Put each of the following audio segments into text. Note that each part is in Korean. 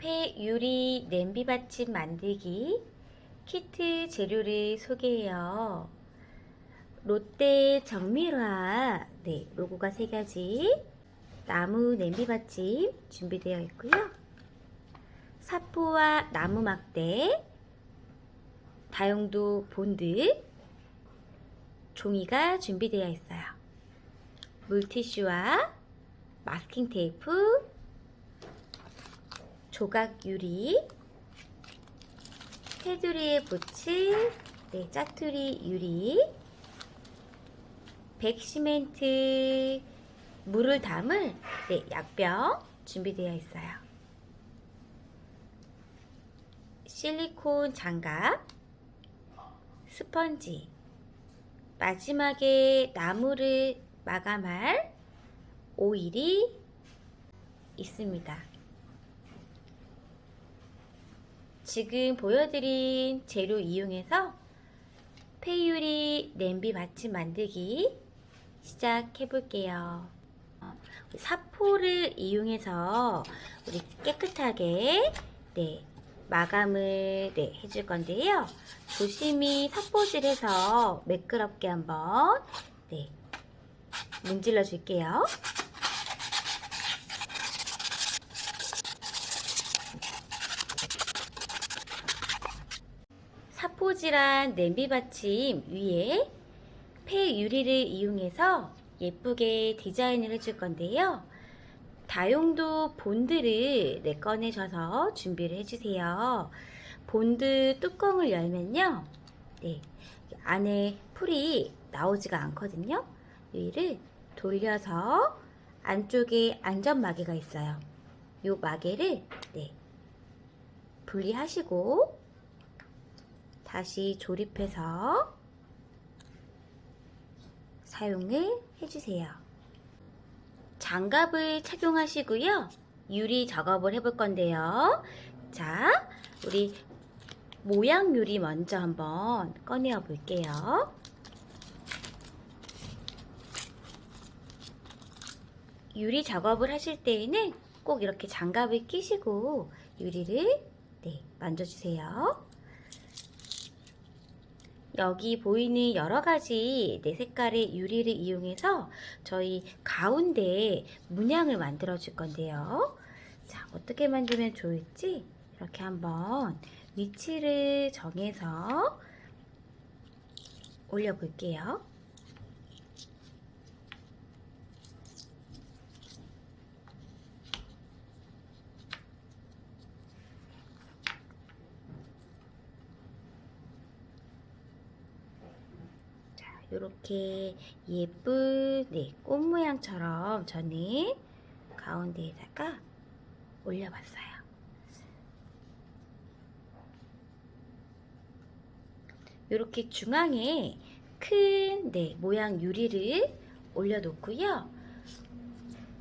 폐 유리 냄비 받침 만들기 키트 재료를 소개해요. 롯데 정밀화 네, 로고가 새겨진 나무 냄비 받침 준비되어 있고요. 사포와 나무 막대, 다용도 본드, 종이가 준비되어 있어요. 물티슈와 마스킹 테이프, 조각 유리, 테두리에 붙일 네, 짜투리 유리, 백시멘트, 물을 담을 네, 약병 준비되어 있어요. 실리콘 장갑, 스펀지, 마지막에 나무를 마감할 오일이 있습니다. 지금 보여드린 재료 이용해서 폐유리 냄비 받침 만들기 시작해 볼게요. 사포를 이용해서 우리 깨끗하게 네, 마감을 네, 해줄 건데요. 조심히 사포질해서 매끄럽게 한번 네, 문질러 줄게요. 사포질한 냄비 받침 위에 폐 유리를 이용해서 예쁘게 디자인을 해줄 건데요. 다용도 본드를 네, 꺼내셔서 준비를 해주세요. 본드 뚜껑을 열면요. 네, 안에 풀이 나오지가 않거든요. 위를 돌려서 안쪽에 안전마개가 있어요. 요 마개를 네, 분리하시고 다시 조립해서 사용을 해주세요. 장갑을 착용하시고요. 유리 작업을 해볼 건데요. 자, 우리 모양 유리 먼저 한번 꺼내어 볼게요. 유리 작업을 하실 때에는 꼭 이렇게 장갑을 끼시고 유리를 네, 만져주세요. 여기 보이는 여러 가지 네 색깔의 유리를 이용해서 저희 가운데 문양을 만들어 줄 건데요. 자, 어떻게 만들면 좋을지 이렇게 한번 위치를 정해서 올려 볼게요. 이렇게 예쁜 네, 꽃 모양처럼 저는 가운데에다가 올려봤어요. 이렇게 중앙에 큰 네, 모양 유리를 올려놓고요.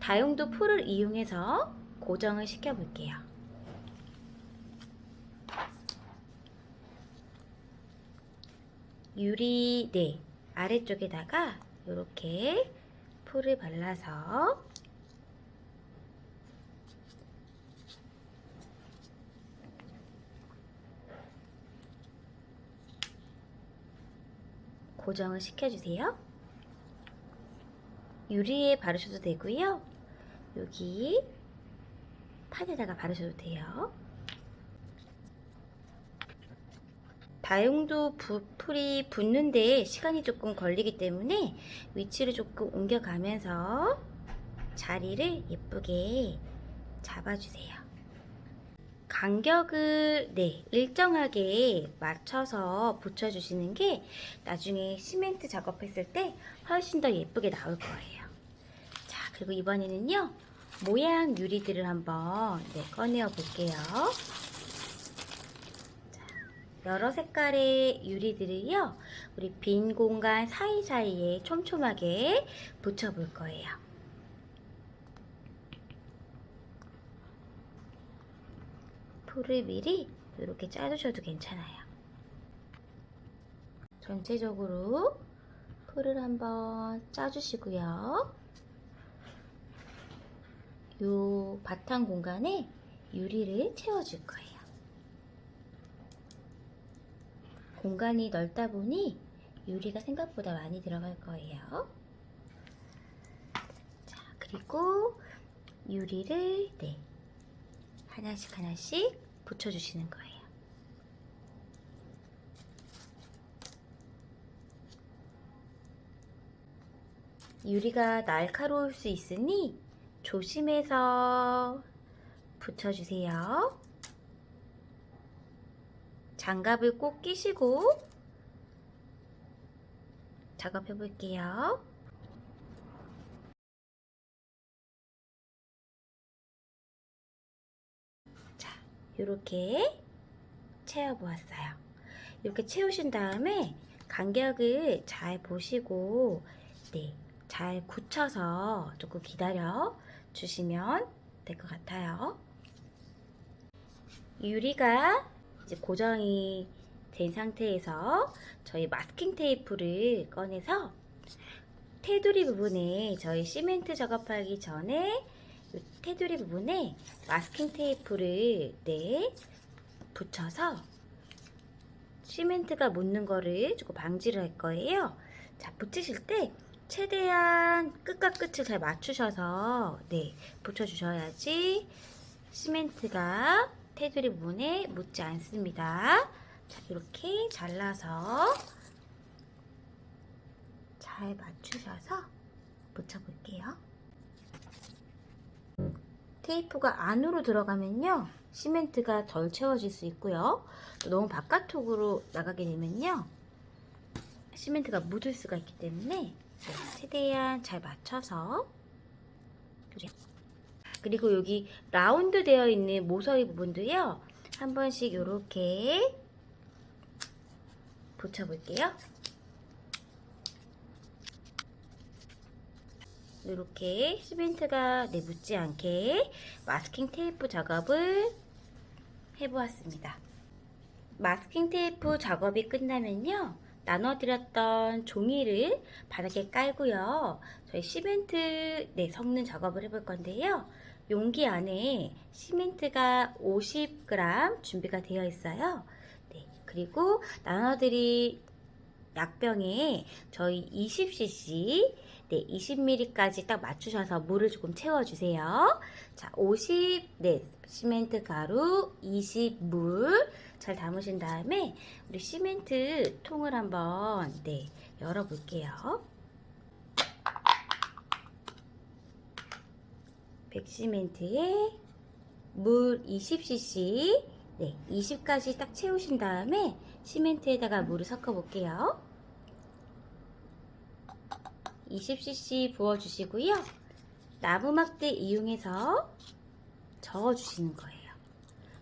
다용도 풀을 이용해서 고정을 시켜볼게요. 유리 네 아래쪽에다가 이렇게 풀을 발라서 고정을 시켜주세요. 유리에 바르셔도 되고요. 여기 판에다가 바르셔도 돼요. 다용도 부, 풀이 붙는데 시간이 조금 걸리기 때문에 위치를 조금 옮겨가면서 자리를 예쁘게 잡아주세요. 간격을 네, 일정하게 맞춰서 붙여주시는 게 나중에 시멘트 작업했을 때 훨씬 더 예쁘게 나올 거예요. 자, 그리고 이번에는요, 모양 유리들을 한번 네, 꺼내어 볼게요. 여러 색깔의 유리들을요, 우리 빈 공간 사이사이에 촘촘하게 붙여볼 거예요. 풀을 미리 이렇게 짜주셔도 괜찮아요. 전체적으로 풀을 한번 짜주시고요. 요 바탕 공간에 유리를 채워줄 거예요. 공간이 넓다 보니 유리가 생각보다 많이 들어갈 거예요. 자, 그리고 유리를 네, 하나씩 하나씩 붙여주시는 거예요. 유리가 날카로울 수 있으니 조심해서 붙여주세요. 장갑을 꼭 끼시고 작업해 볼게요. 자, 이렇게 채워 보았어요. 이렇게 채우신 다음에 간격을 잘 보시고, 네, 잘 굳혀서 조금 기다려 주시면 될 것 같아요. 유리가 이제 고정이 된 상태에서 저희 마스킹 테이프를 꺼내서 테두리 부분에 저희 시멘트 작업하기 전에 이 테두리 부분에 마스킹 테이프를 네 붙여서 시멘트가 묻는 거를 조금 방지를 할 거예요. 자, 붙이실 때 최대한 끝과 끝을 잘 맞추셔서 네 붙여주셔야지 시멘트가 테두리 부분에 묻지 않습니다. 자, 이렇게 잘라서 잘 맞추셔서 붙여볼게요. 테이프가 안으로 들어가면요. 시멘트가 덜 채워질 수 있고요. 또 너무 바깥쪽으로 나가게 되면요. 시멘트가 묻을 수가 있기 때문에 네, 최대한 잘 맞춰서 그리고 여기 라운드 되어 있는 모서리 부분도요. 한 번씩 이렇게 붙여볼게요. 이렇게 시멘트가 네, 묻지 않게 마스킹 테이프 작업을 해보았습니다. 마스킹 테이프 작업이 끝나면요. 나눠드렸던 종이를 바닥에 깔고요. 저희 시멘트 네, 섞는 작업을 해볼 건데요. 용기 안에 시멘트가 50g 준비가 되어 있어요. 네, 그리고 나눠드릴 약병에 저희 20cc 네, 20ml까지 딱 맞추셔서 물을 조금 채워주세요. 자, 50, 네, 시멘트 가루, 20 물 잘 담으신 다음에 우리 시멘트 통을 한번 네, 열어볼게요. 백시멘트에 물 20cc, 네, 20까지 딱 채우신 다음에 시멘트에다가 물을 섞어 볼게요. 20cc 부어주시고요. 나무 막대 이용해서 저어주시는 거예요.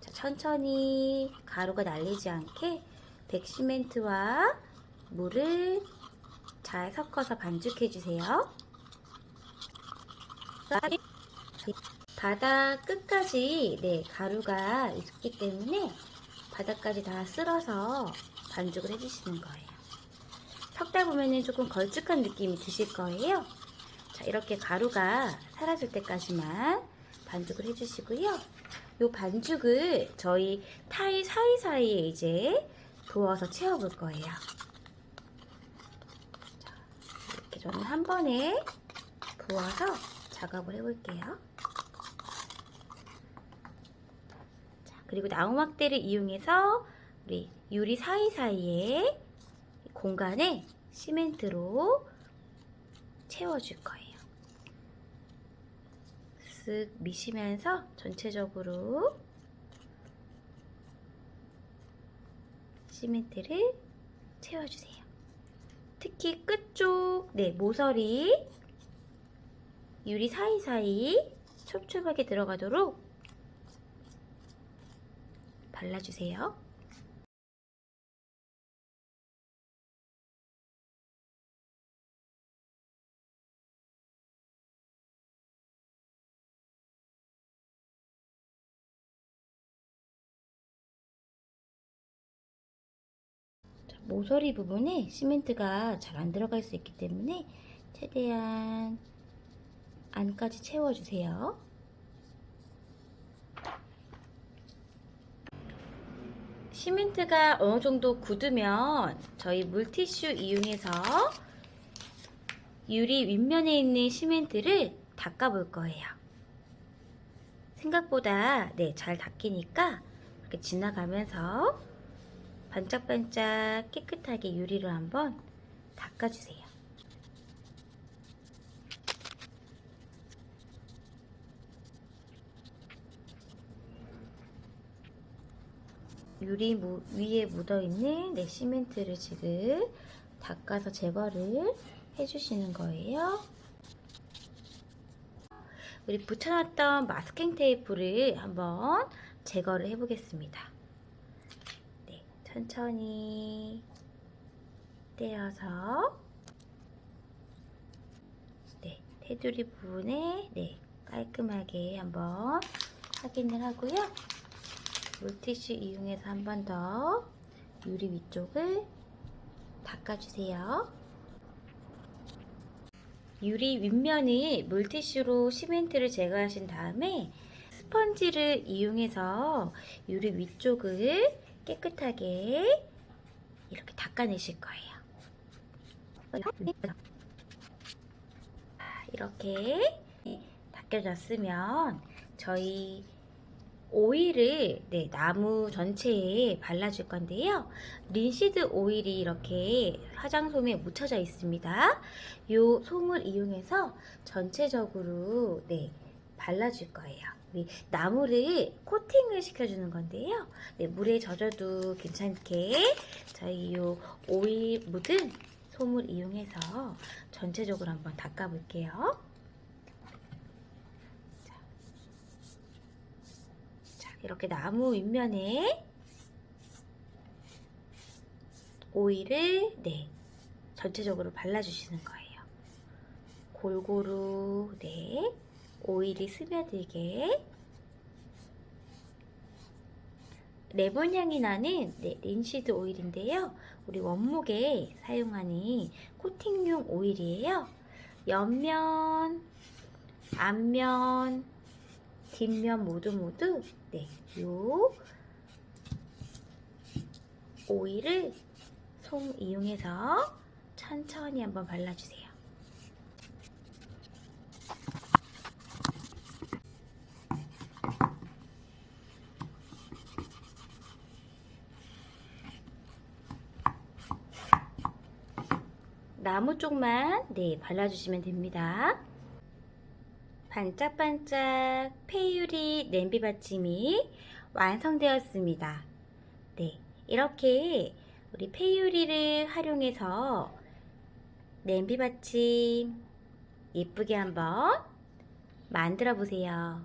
자, 천천히 가루가 날리지 않게 백시멘트와 물을 잘 섞어서 반죽해주세요. 바닥 끝까지 네, 가루가 있기 때문에 바닥까지 다 쓸어서 반죽을 해주시는 거예요. 섞다 보면은 조금 걸쭉한 느낌이 드실 거예요. 자, 이렇게 가루가 사라질 때까지만 반죽을 해주시고요. 이 반죽을 저희 타일 사이사이에 이제 부어서 채워볼 거예요. 자, 이렇게 저는 한 번에 부어서 작업을 해볼게요. 자, 그리고 나무막대를 이용해서 우리 유리 사이사이에 공간에 시멘트로 채워줄 거예요. 쓱 미시면서 전체적으로 시멘트를 채워주세요. 특히 끝쪽, 네, 모서리, 유리 사이사이 촘촘하게 들어가도록 발라주세요. 자, 모서리 부분에 시멘트가 잘 안 들어갈 수 있기 때문에 최대한 안까지 채워주세요. 시멘트가 어느 정도 굳으면 저희 물티슈 이용해서 유리 윗면에 있는 시멘트를 닦아 볼 거예요. 생각보다 네, 잘 닦이니까 이렇게 지나가면서 반짝반짝 깨끗하게 유리를 한번 닦아주세요. 유리 무- 위에 묻어있는 네, 시멘트를 지금 닦아서 제거를 해주시는 거예요. 우리 붙여놨던 마스킹 테이프를 한번 제거를 해보겠습니다. 네, 천천히 떼어서 네, 테두리 부분에 네, 깔끔하게 한번 확인을 하고요. 물티슈 이용해서 한 번 더 유리 위쪽을 닦아주세요. 유리 윗면을 물티슈로 시멘트를 제거하신 다음에 스펀지를 이용해서 유리 위쪽을 깨끗하게 이렇게 닦아내실 거예요. 아, 이렇게 닦여졌으면 저희 오일을 네, 나무 전체에 발라줄 건데요. 린시드 오일이 이렇게 화장솜에 묻혀져 있습니다. 이 솜을 이용해서 전체적으로 네, 발라줄 거예요. 나무를 코팅을 시켜주는 건데요. 네, 물에 젖어도 괜찮게 저희 이 오일 묻은 솜을 이용해서 전체적으로 한번 닦아볼게요. 자, 이렇게 나무 윗면에 오일을 네 전체적으로 발라주시는 거예요. 골고루 네 오일이 스며들게 레몬 향이 나는 네, 린시드 오일인데요. 우리 원목에 사용하는 코팅용 오일이에요. 옆면, 앞면, 뒷면 모두 모두 네, 요 오일을 솜 이용해서 천천히 한번 발라주세요. 나무 쪽만 네 발라주시면 됩니다. 반짝반짝 페유리 냄비 받침이 완성되었습니다. 네, 이렇게 우리 페유리를 활용해서 냄비 받침 예쁘게 한번 만들어 보세요.